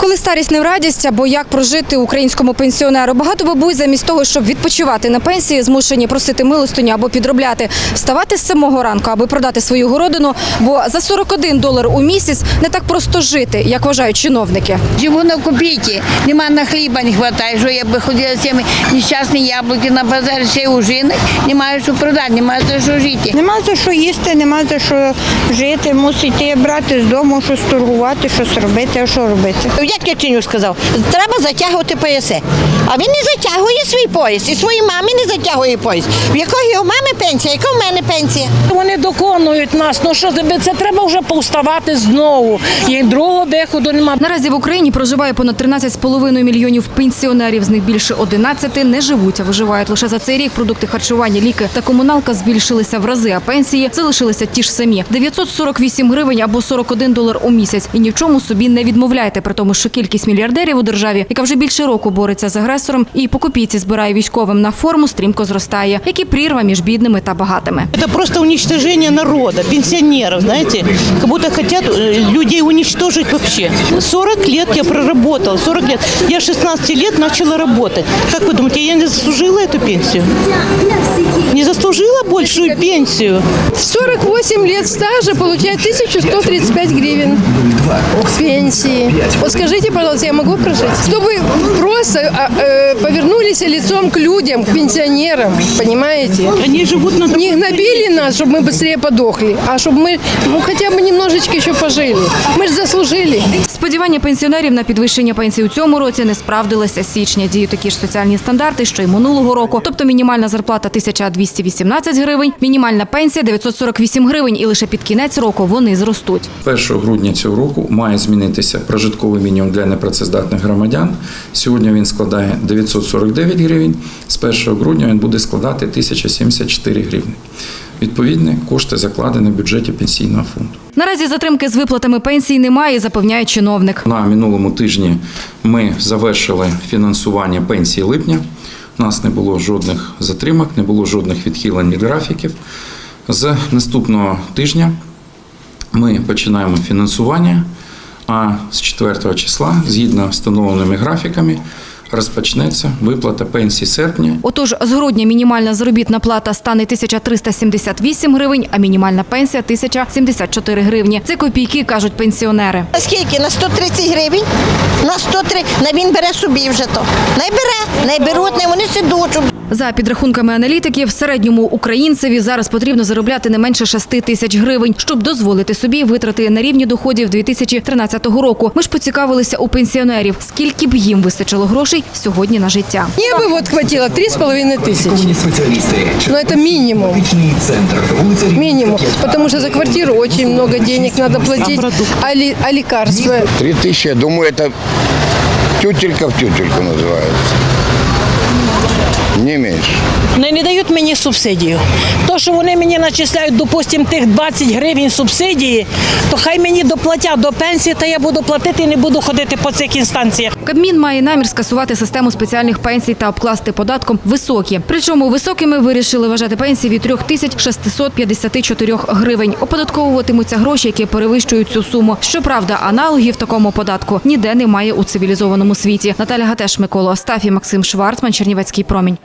Коли старість не в радість або як прожити українському пенсіонеру, багато бабусь замість того, щоб відпочивати на пенсії, змушені просити милостиню або підробляти, вставати з самого ранку, аби продати свою городину. Бо за 41 долар у місяць не так просто жити, як вважають чиновники. Живу на копійки, нема на хліба не вистачає, що я би ходила з цими нещасні яблуки на базар ще у жінок, немає що продати, немає за що жити. Нема за що їсти, нема за що жити, мусите брати з дому, щось торгувати, щось робити, а що робити? Як Яченюк сказав, треба затягувати пояси. А він не затягує свій пояс, і своїй мамі не затягує пояс. В якої у мами пенсія, яка в мене пенсія? Вони доконують нас. Ну що це треба вже повставати знову. І другого виходу немає. Наразі в Україні проживає понад 13,5 мільйонів пенсіонерів. З них більше 11 не живуть, а виживають лише за цей рік. Продукти харчування, ліки та комуналка збільшилися в рази, а пенсії залишилися ті ж самі 948 гривень або 41 долар у місяць. І ні в чому собі не відмовляйте. При тому, що кількість мільярдерів у державі, яка вже більше року бореться з агресором, і по копійці збирає військовим на форму, стрімко зростає, як і прірва між бідними та багатими. Это просто уничтожение народа, пенсионеров, знаете, как будто хотят э, людей уничтожить вообще. 40 лет я проработала, 40 лет. Я с 16 лет начала работать. Как вы думаете, я не заслужила эту пенсию? Не заслужила большую пенсию? 48 лет стажа получает 1135 гривен пенсии. Вот скажите, пожалуйста, я могу прожить? Чтобы просто а, э, повернулись лицом к людям, к пенсионерам, понимаете? Они живут на Не гнобили нас, чтобы мы быстрее подохли, а чтобы мы ну, хотя бы немножечко еще пожили. Мы же заслужили. Сподівання пенсіонерів на підвищення пенсій у цьому році не справдилися. З січня діють такі ж соціальні стандарти, що й минулого року. Тобто мінімальна зарплата 1218 гривень, мінімальна пенсія 948 гривень, і лише під кінець року вони зростуть. 1 грудня цього року має змінитися прожитковий мінімум для непрацездатних громадян. Сьогодні він складає 949 гривень. З 1 грудня він буде складати 1074 гривні. Відповідні кошти закладені в бюджеті пенсійного фонду. Наразі затримки з виплатами пенсій немає, запевняє чиновник. На минулому тижні ми завершили фінансування пенсії липня. У нас не було жодних затримок, не було жодних відхилень від графіків. З наступного тижня ми починаємо фінансування, а з 4 числа, згідно з встановленими графіками, розпочнеться виплата пенсії серпня Отож, з грудня мінімальна заробітна плата стане 1378 гривень, а мінімальна пенсія 1074 гривні. Це копійки, кажуть пенсіонери. Скільки? На 130 гривень? На 103. На він бере собі вже то. Не бере, не беруть, не вони сидуть. За підрахунками аналітиків, середньому українцеві зараз потрібно заробляти не менше 6 тисяч гривень, щоб дозволити собі витрати на рівні доходів 2013 року. Ми ж поцікавилися у пенсіонерів, скільки б їм вистачило грошей сьогодні на життя. Мне бы вот хватило 3,5 тысячи. Но это минимум. Минимум. Потому что за квартиру очень много денег надо платить. А, ли- а лекарства? Три тысячи, я думаю, это тютелька в тютельку называется. Не меньше. Вони не дають мені субсидію. То, що вони мені начисляють, допустимо, тих 20 гривень субсидії, то хай мені доплатять до пенсії, та я буду платити і не буду ходити по цих інстанціях. Кабмін має намір скасувати систему спеціальних пенсій та обкласти податком високі. Причому високими вирішили вважати пенсії від 3654 гривень. Оподатковуватимуться гроші, які перевищують цю суму. Щоправда, аналогів такому податку ніде немає у цивілізованому світі. Наталя Гатеш, Микола Остафій, Максим Шварцман, Чернівецький para homem.